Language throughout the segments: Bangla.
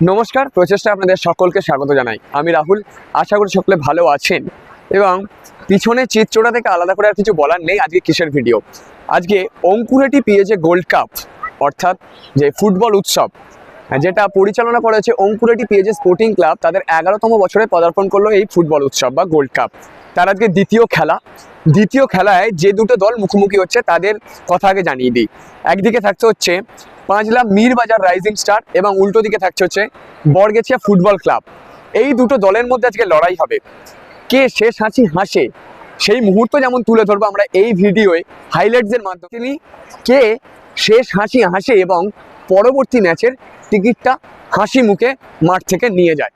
নমস্কার প্রচেষ্টা আপনাদের সকলকে স্বাগত জানাই। আমি রাহুল, আশা করি সকলে ভালো আছেন। এবং পিছনে চিত্রটা থেকে আলাদা করে আর কিছু বলার নেই, আজকে কিসের ভিডিও আজকে অঙ্কুরেটি পেয়েছে গোল্ড কাপ, অর্থাৎ যে ফুটবল উৎসব, যেটা পরিচালনা করা হয়েছে অঙ্কুরেটি পেয়েছে স্পোর্টিং ক্লাব, তাদের এগারোতম বছরে পদার্পণ করল এই ফুটবল উৎসব বা গোল্ড কাপ। তার আজকে দ্বিতীয় খেলা। দ্বিতীয় খেলায় যে দুটো দল মুখোমুখি হচ্ছে, তাদের কথা আগে জানিয়ে দিই। একদিকে থাকতে হচ্ছে পাঁচলা মিরবাজার রাইজিং স্টার এবং উল্টো দিকে থাকছে হচ্ছে বরগেছিয়া ফুটবল ক্লাব এই দুটো দলের মধ্যে আজকে লড়াই হবে। কে শেষ হাসি হাসে, সেই মুহূর্ত যেমন তুলে ধরবো আমরা এই ভিডিওয়ে হাইলাইটসের মাধ্যমে। তিনি কে শেষ হাসি হাসে এবং পরবর্তী ম্যাচের টিকিটটা হাসি মুখে মাঠ থেকে নিয়ে যায়।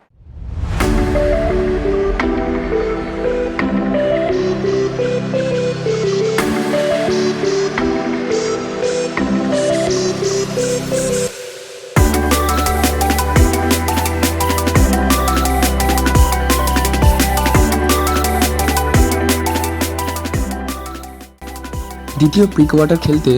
দ্বিতীয় প্রি কোয়ার্টার খেলতে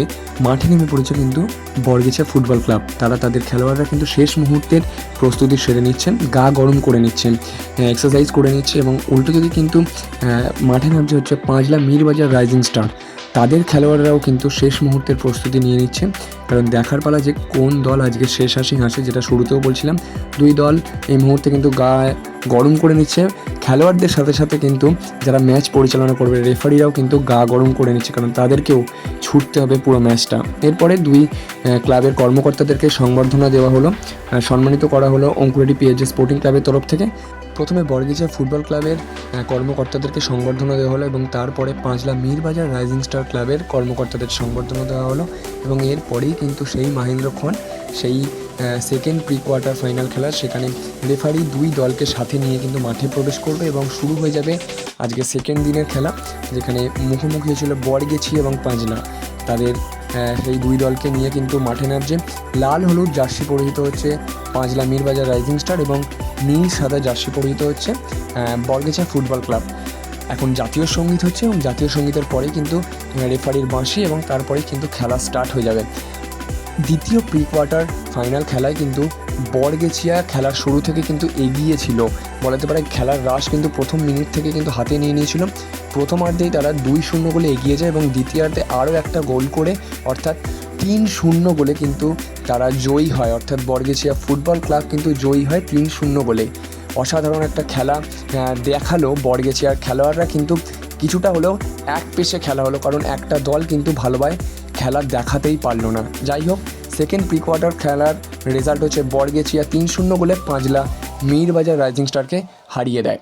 মাঠে নেমে পড়েছে কিন্তু বরগেছা ফুটবল ক্লাব। তারা তাদের খেলোয়াড়রা কিন্তু শেষ মুহূর্তের প্রস্তুতি সেরে নিচ্ছেন, গা গরম করে নিচ্ছেন এক্সারসাইজ করে নিচ্ছে এবং উল্টো দিকে কিন্তু মাঠে নামছে হচ্ছে পাঁচলা মীরবাজার রাইজিং স্টার তাদের খেলোয়াড়রাও কিন্তু শেষ মুহূর্তের প্রস্তুতি নিয়ে নিচ্ছে। কারণ দেখার পালা যে কোন দল আজকে শেষ হাসি হাসে, যেটা শুরুতেও বলছিলাম, দুই দল এই মুহূর্তে কিন্তু গা গরম করে নিচ্ছে। খেলোয়াড়দের সাথে সাথে কিন্তু যারা ম্যাচ পরিচালনা করবে, রেফারিরাও কিন্তু গা গরম করে নিচ্ছে, কারণ তাদেরকেও ছুটতে হবে পুরো ম্যাচটা। এরপরে দুই ক্লাবের কর্মকর্তাদেরকে সংবর্ধনা দেওয়া হলো। সম্মানিত করা হলো অঙ্কুরেডি পিএইচএ স্পোর্টিং ক্লাবের তরফ থেকে। প্রথমে বরগিচা ফুটবল ক্লাবের কর্মকর্তাদেরকে সংবর্ধনা দেওয়া হলো এবং তারপরে পাঁচলা মীরবাজার রাইজিং স্টার ক্লাবের কর্মকর্তাদের সংবর্ধনা দেওয়া হলো। এবং এরপরেই কিন্তু সেই মাহেন্দ্র সেই সেকেন্ড প্রি কোয়ার্টার ফাইনাল খেলা, সেখানে রেফারি দুই দলকে সাথে নিয়ে কিন্তু মাঠে প্রবেশ করবে এবং শুরু হয়ে যাবে আজকে সেকেন্ড দিনের খেলা, যেখানে মুখোমুখি হয়েছিল বরগেছি এবং পাঁচলা তাদের সেই দুই দলকে নিয়ে কিন্তু মাঠে নামছে। লাল হলুদ জার্সি পরিহিত হচ্ছে পাঁচলা মীরবাজার রাইজিং স্টার এবং নীল সাদা জার্সি পরিহিত হচ্ছে বরগেছা ফুটবল ক্লাব। এখন জাতীয় সংগীত হচ্ছে এবং জাতীয় সঙ্গীতের পরেই কিন্তু রেফারির বাঁশি এবং তারপরে কিন্তু খেলা স্টার্ট হয়ে যাবে। দ্বিতীয় প্রি কোয়ার্টার ফাইনাল খেলায় কিন্তু বরগেছিয়া খেলার শুরু থেকে কিন্তু এগিয়ে ছিল। বলাতে পারে খেলার রাশ কিন্তু প্রথম মিনিট থেকে কিন্তু হাতে নিয়ে নিয়েছিল। প্রথমার্ধেই তারা দুই শূন্য গোলে এগিয়ে যায় এবং দ্বিতীয়ার্ধে আরও একটা গোল করে, অর্থাৎ তিন শূন্য গোলে কিন্তু তারা জয়ী হয়। অর্থাৎ বরগেছিয়া ফুটবল ক্লাব কিন্তু জয়ী হয় তিন শূন্য গোলে। অসাধারণ একটা খেলা দেখাল বরগেছিয়ার খেলোয়াড়রা কিন্তু। কিছুটা হলেও এক পেশে খেলা হলো, কারণ একটা দল কিন্তু ভালোভাবে খেলা দেখাতেই পারল না। যাই হোক সেকেন্ড প্রি কোয়ার্টার খেলার রেজাল্ট হচ্ছে বরগেছিয়া তিন শূন্য গোলে পাঁচলা মিরবাজার রাইজিং স্টারকে হারিয়ে দেয়।